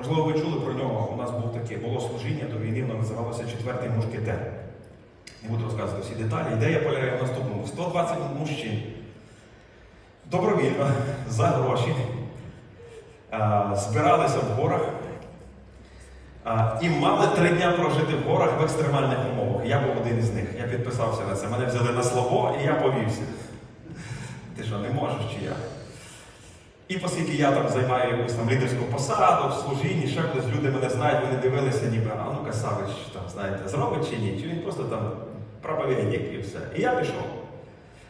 Можливо, ви чули про нього. У нас був таке було служіння до війни, воно називалося Четвертий мушкетер. Не буду розказувати всі деталі. Ідея полягає в наступному: 120 мужчин добровільно за гроші збиралися в горах і мали три дня прожити в горах в екстремальних умовах. Я був один із них. Я підписався на це. Мене взяли на слово і я повівся. Ти що, не можеш чи я? І оскільки я там займаю якусь там лідерську посаду, в служінні, ще колись люди мене знають, вони дивилися, ніби, а ну Касавич, там, знаєте, зробить чи ні, чи він просто там проповідник і все. І я пішов.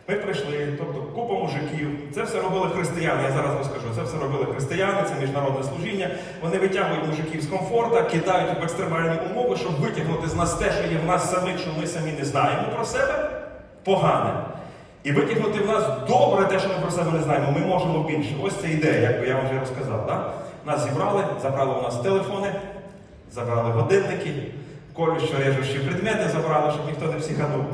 Ми прийшли, тобто купа мужиків. Це все робили християни, я зараз розкажу. Це все робили християни, це міжнародне служіння. Вони витягують мужиків з комфорта, кидають в екстремальні умови, щоб витягнути з нас те, що є в нас самих, що ми самі не знаємо про себе, погане. І витягнути в нас добре те, що ми про себе не знаємо. Ми можемо більше. Ось це ідея, як я вам вже розказав. Да? Нас зібрали, забрали у нас телефони, забрали годинники, колющо режущі предмети забрали, щоб ніхто не психанув.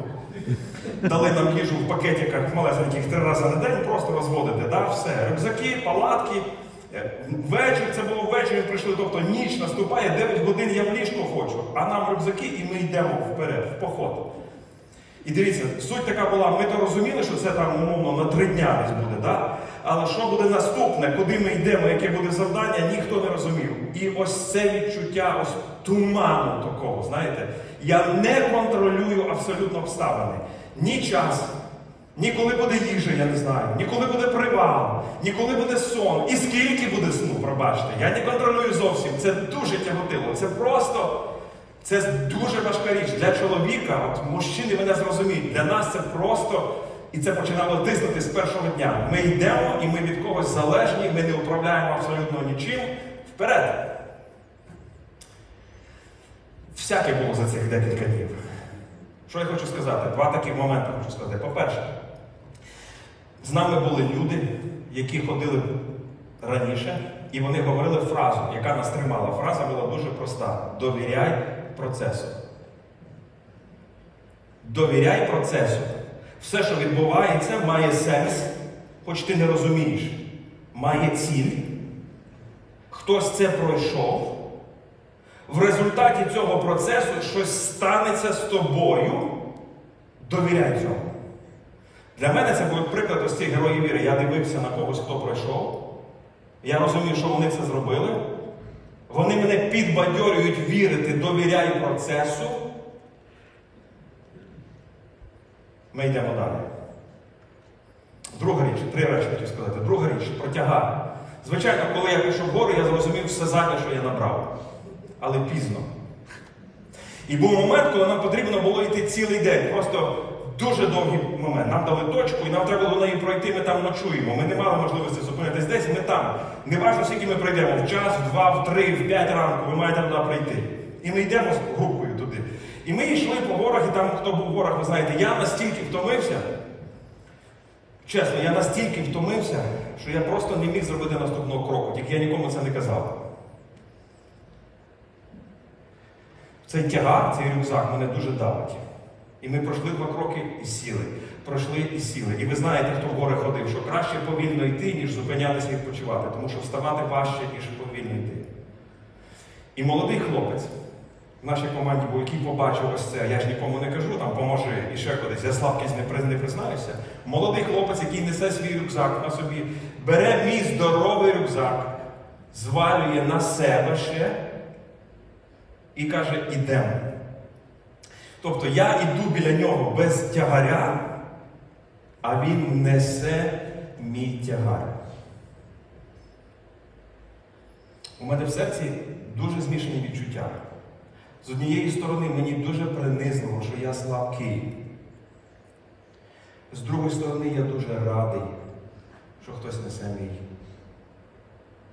Дали нам їжу в пакетиках малесеньких три рази на день, просто розводити. Да? Все. Рюкзаки, палатки. Е, Вечір, це було ввечері, прийшли, тобто ніч наступає, 9 годин я в ліжко хочу, а нам рюкзаки і ми йдемо вперед, в поход. І дивіться, суть така була, ми то розуміли, що це там умовно на три дня десь буде, да? але що буде наступне, куди ми йдемо, яке буде завдання, ніхто не розумів. І ось це відчуття ось туману такого, знаєте, я не контролюю абсолютно обставини. Ні час, ні коли буде їжа, я не знаю, ні коли буде привал, ні коли буде сон, і скільки буде сну, пробачте. Я не контролюю зовсім. Це дуже тяготило. Це просто. Це дуже важка річ для чоловіка, от мужчини мене зрозуміють, для нас це просто, і це починало тиснути з першого дня. Ми йдемо і ми від когось залежні, ми не управляємо абсолютно нічим. Вперед. Всяке було за цих декілька днів. Що я хочу сказати? Два таких моменти хочу сказати. По-перше, з нами були люди, які ходили раніше, і вони говорили фразу, яка нас тримала. Фраза була дуже проста: довіряй процесу. Довіряй процесу. Все, що відбувається, має сенс, хоч ти не розумієш, має ціль. Хтось це пройшов. В результаті цього процесу щось станеться з тобою. Довіряй цьому. Для мене це був приклад ось цих героїв віри. Я дивився на когось, хто пройшов. Я розумів, що вони це зробили. Вони мене підбадьорюють вірити, довіряй процесу. Ми йдемо далі. Друга річ, три речі хотів сказати. Друга річ про тягар. Звичайно, коли я пішов вгору, я зрозумів все заднє, що я набрав. Але пізно. І був момент, коли нам потрібно було йти цілий день. Просто дуже довгий момент. Нам дали точку, і нам треба було неї пройти, ми там ночуємо. Ми не мали можливості зупинитись десь, ми там. Неважно, скільки ми пройдемо, в час, в два, в три, в п'ять ранку, ви маєте туди прийти. І ми йдемо з групою туди. І ми йшли по горах, і там, хто був в горах, ви знаєте, я настільки втомився. Чесно, я настільки втомився, що я просто не міг зробити наступного кроку, тільки я нікому це не казав. Цей тягар, цей рюкзак мене дуже давить. І ми пройшли два кроки і сіли. Пройшли і сіли. І ви знаєте, хто в гори ходив, що краще повільно йти, ніж зупинятися і відпочивати, тому що вставати важче, ніж повільно йти. І молодий хлопець в нашій команді був, який побачив ось це, я ж нікому не кажу, там поможи і ще кудись, я слабкість не, приз- не признаюся. Молодий хлопець, який несе свій рюкзак на собі, бере мій здоровий рюкзак, звалює на себе ще і каже, ідемо. Тобто я йду біля нього без тягаря, а він несе мій тягар. У мене в серці дуже змішані відчуття. З однієї сторони, мені дуже принизливо, що я слабкий. З другої сторони, я дуже радий, що хтось несе мій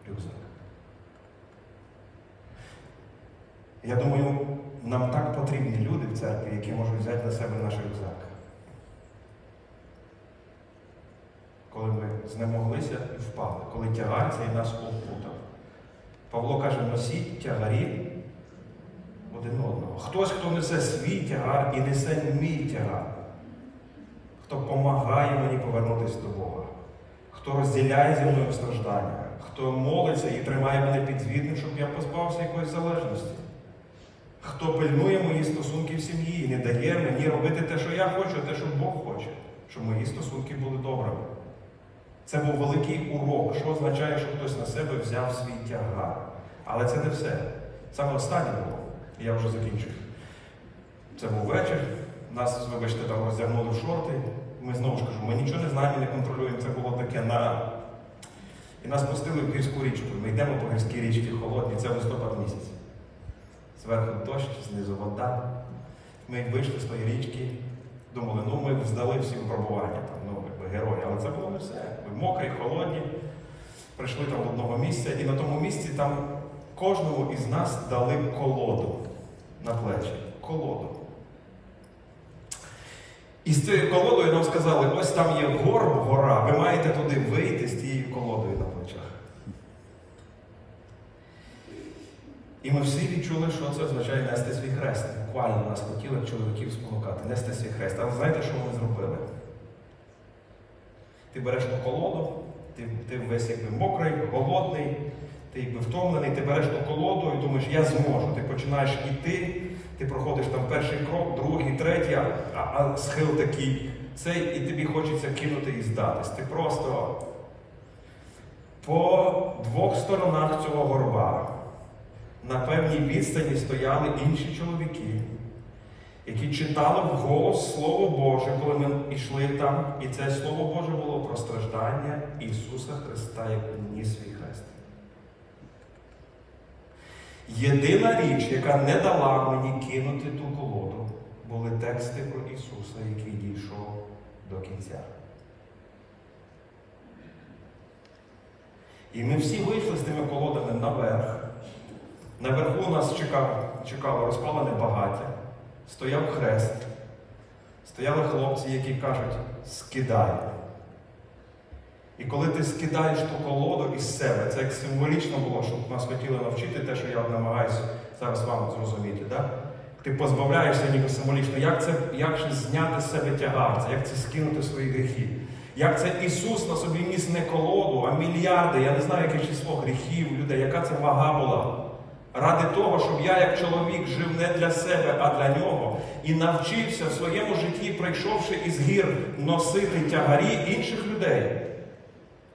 рюкзак. Я думаю, нам так потрібні люди в церкві, які можуть взяти на себе наш рюкзак. Коли ми знемоглися і впали, коли тягар цей нас опутав. Павло каже, носіть тягарі один одного. Хтось, хто несе свій тягар і несе мій тягар, хто допомагає мені повернутися до Бога, хто розділяє зі мною страждання, хто молиться і тримає мене підзвітним, щоб я позбавився якоїсь залежності. Хто пильнує мої стосунки в сім'ї і не дає мені робити те, що я хочу, те, що Бог хоче, щоб мої стосунки були добрими. Це був великий урок, що означає, що хтось на себе взяв свій тягар. Але це не все. Саме останнє було, і я вже закінчую. Це був вечір, нас, вибачте, там роздягнули в шорти. Ми знову ж кажу, ми нічого не знаємо, не контролюємо. Це було таке на. І нас пустили в гірську річку. Ми йдемо по гірській річці холодній, це листопад місяць. Зверху дощ, знизу вода. Ми вийшли з тої річки, думали, ну ми здали всі випробування, там, ну, якби герої. Але це було не все. Ми мокрі, холодні. Прийшли там до одного місця, і на тому місці там кожному із нас дали колоду на плечі. Колоду. І з цією колодою нам сказали, ось там є гор, гора, ви маєте туди вийти з тією колодою на плечах. І ми всі відчули, що це означає нести свій хрест. Буквально нас хотіли чоловіків спонукати, нести свій хрест. Але знаєте, що ми зробили? Ти береш ту колоду, ти, ти весь якби мокрий, голодний, ти якби втомлений, ти береш ту колоду і думаєш, я зможу. Ти починаєш іти, ти проходиш там перший крок, другий, третій, а, а схил такий, цей, і тобі хочеться кинути і здатись. Ти просто по двох сторонах цього горба на певній відстані стояли інші чоловіки, які читали вголос Слово Боже, коли ми йшли там, і це Слово Боже було про страждання Ісуса Христа, як ніс свій хрест. Єдина річ, яка не дала мені кинути ту колоду, були тексти про Ісуса, який дійшов до кінця. І ми всі вийшли з тими колодами наверх. Наверху нас чекав, чекало розпалене багаття, стояв хрест, стояли хлопці, які кажуть, скидай. І коли ти скидаєш ту колоду із себе, це як символічно було, щоб нас хотіли навчити те, що я намагаюся зараз вам зрозуміти. Да? Ти позбавляєшся ніби символічно, як це як зняти з себе тягар, як це скинути свої гріхи. Як це Ісус на собі ніс не колоду, а мільярди, я не знаю, яке число гріхів людей, яка це вага була. Ради того, щоб я, як чоловік, жив не для себе, а для нього, і навчився в своєму житті, прийшовши із гір, носити тягарі інших людей.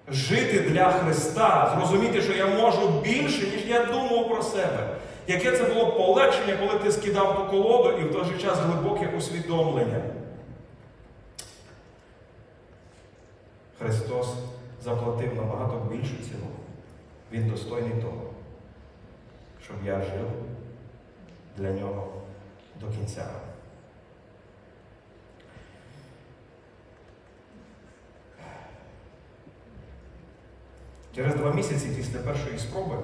Жити для Христа, зрозуміти, що я можу більше, ніж я думав про себе. Яке це було полегшення, коли ти скидав ту колоду і в той же час глибоке усвідомлення. Христос заплатив набагато більшу ціну. Він достойний того, щоб я жив для нього до кінця. Через два місяці після першої спроби